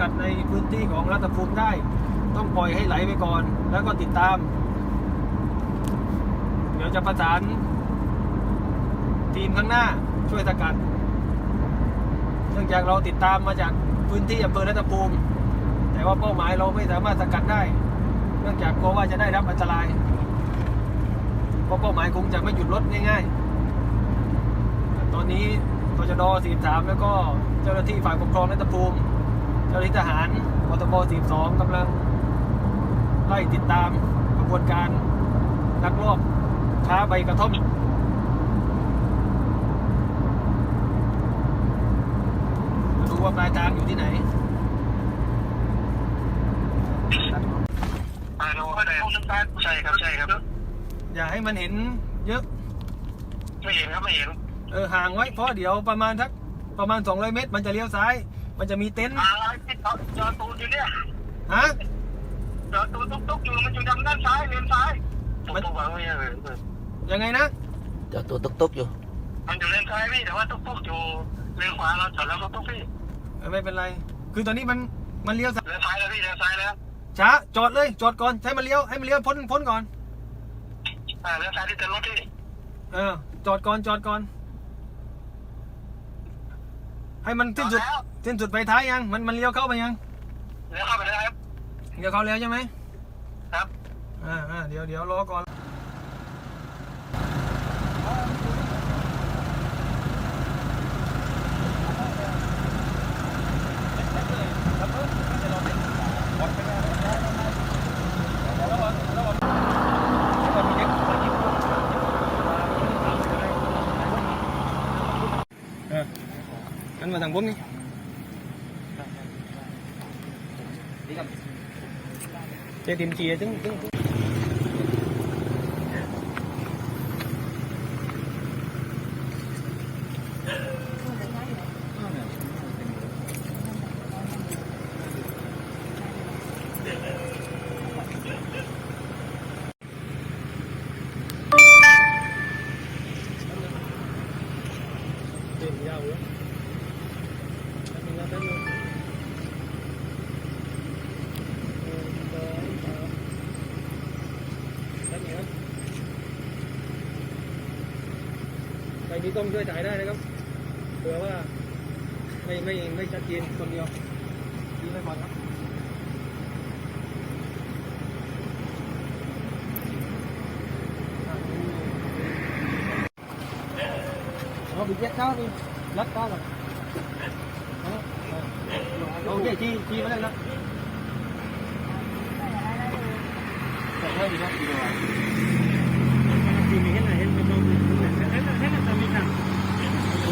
กัดในพื้นที่ของรัฐภูมิได้ ต้องปล่อยให้ไหลไปก่อน แล้วก็ติดตาม เดี๋ยวจะประสานทีมข้างหน้าช่วยสกัด เนื่องจากเราติดตามมาจากพื้นที่อำเภอรัตภูมิ แต่ว่าเป้าหมายเราไม่สามารถสกัดได้ เนื่องจากกลัวว่าจะได้รับอันตราย เพราะเป้าหมายคงจะไม่หยุดรถง่าย ๆ ตอนนี้ตจด43แล้วก็เจ้าหน้าที่ฝ่ายปกครองรัตภูมิ เจ้าหน้าที่ทหารปตบ42กำลังไล่ติดตามกระบวนการลักลอบค้าใบกระท่อมดูว่าปลายทางอยู่ที่ไหนฮัลโหลอะไรใช่ครับ ใช่ครับ อย่าให้มันเห็นเยอะ ไม่เห็นครับ ไม่เห็น เออ ห่างไว้ เพราะเดี๋ยวประมาณทักประมาณ 200 เมตร มันจะเลี้ยวซ้าย มันจะมีเต็นท์อะไรที่จอดจอดตูนอยู่เนี่ยฮะจอดตูนตุ๊กตุ๊กอยู่มันอยู่ทางด้านซ้ายเลนซ้ายมันตุ๊กวางไว้ยังไงยังไงนะจอดตัวตุกๆอยู่ มันอยู่เลนซ้ายพี่แต่ว่าตุ๊กตุ๊กอยู่เลนขวาเราจอดแล้วตุ๊กตุ๊กพี่เออไม่เป็นไร คือตอนนี้มันมันเลี้ยวซ้ายเลนซ้ายแล้วพี่เลนซ้ายแล้วช้าจอดเลยจอดก่อนให้มันเลี้ยวให้มันเลี้ยวพ้นพ้นก่อนอ่าเลนซ้ายที่เต็นรถพี่เออจอดก่อนจอดก่อน ให้มันสิ้นสุด สิ้นสุดไปท้ายยังมันมันเลี้ยวเข้าไปยังเลี้ยวเข้าไปแล้วครับ เลี้ยวเข้าแล้วใช่ไหมครับ อ่าอ่าเดี๋ยวเดี๋ยวรอก่อนเอออันมาทางผมนี่ เจดิมเจี ใครมีกล้องช่วยถ่ายได้นะครับเผื่อว่าไม่ไม่ไม่ชัดเจนคนเดียวดีไม่พอครับเอาไปเจ็ดเก้าดิรัดเก้าก่อนเอาเอาโอเคจีจีมาเลยนะแต่ให้ดีนะดีกว่าจีมีเห็นไหน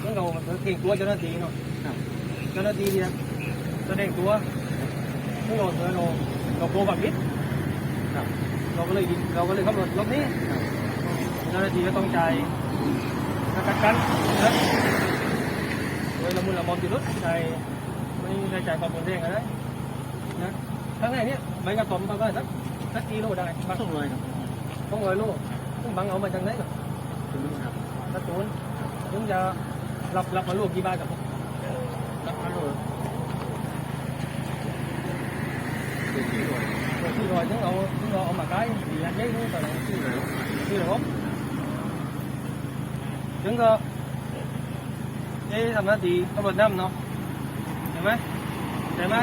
คือเราลบนี้นะบ้างเราเราบรรทุกอะไรมาข้างในรถที่เราลบนี้คือใบผมนี่นะครับใบใบกระตอมครับใช่ไหมแล้วเราเก่งตัวเจ้าหน้าที่เนาะเจ้าหน้าที่เนี่ยแสดงตัวพวกเราเราเราโกบักนิดเราก็เลยเราก็เลยขับรถลบนี้เจ้าหน้าที่ก็ต้องจ่าย katakan ya. Rồi là mua là một triệu đất này mới ra chạy vào một đèn ở đấy. Nhá. Tháng này nhé, mấy cái tuần bao cái đất đất kilo đây, bằng không rồi, không rồi luôn, không bằng ở bên trong đấy rồi. Đất tuấn, chúng ta lập lập ở luôn kia ba rồi. Lập ở rồi. Rồi khi rồi chúng ta chúng ta mà cái thì là giấy nó là khi rồi, khi rồi ถึงก็เอ๊ะทำหน้าที่ตำรวจน้ำเนาะเห็นไหมเห็นไหม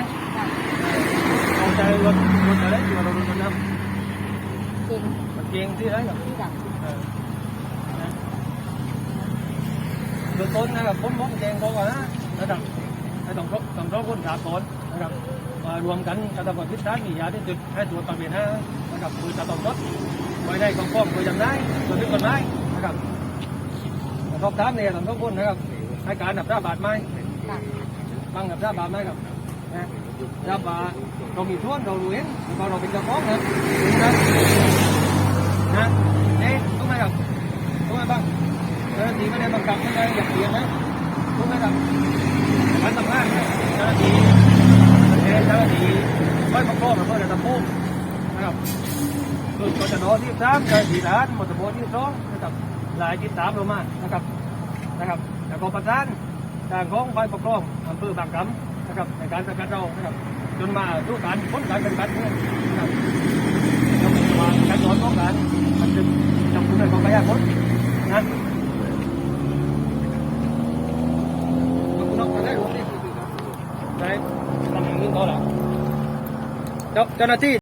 เอาใจรถรถอะไรที่ว่ารถรถน้จริงำมันเก่งที่ไหนกับ ที่ดัง เออนะ เบื้องต้นนะครับผมบอกแจ้งบอกว่านะครับให้ต้องรบต้องรบคนขาดก่อนนะครับมารวมกันกระทำความผิดฐานมียาที่จุดให้ตรวจประเภทห้านะครับคือจะต้องรถไว้ได้กองฟ้องโดยจำได้โดยผิดกฎหมายนะครับสอบถามเนี่ยสองรอคนนะครับให้การดับราบาดไหมค่ะบังดับราบาดไหมครับนะรับว่าเรามีส่วนเรารู้เองแล้วก็เราเป็นเจ้าของนะนะเอ๊ะรู้ไหมครับรู้ไหมบ้างเจ้าหน้าที่ไม่ได้บังคับไม่ได้อยากเปลี่ยนนะรู้ไหมครับการทำงานเนี่ยเจ้าหน้าที่เอ๊ะเจ้าหน้า ที่ไม่ประกอบกับเพื่อนจะทำพุ่มนะครับคือก็จะโดนที่สามใจสี่ล้านหมดจะโดนที่สองนะครับหลายที่สามลงมานะครับนะครับแล้วก็ประธานทางของฝ่ายปกครองอำเภอบางกำนะครับในการสกัดเรานะครับจนมาสู่การพ้นการเป็นการเนี่ยนะครับก็เป็นว่าการสอนของการมันจะจำคุณในของพยาคนนะขอบคุณน้องได้รู้ที่ได้ทำอย่างนี้ก็แล้ว เจ้าเจ้าหน้าที่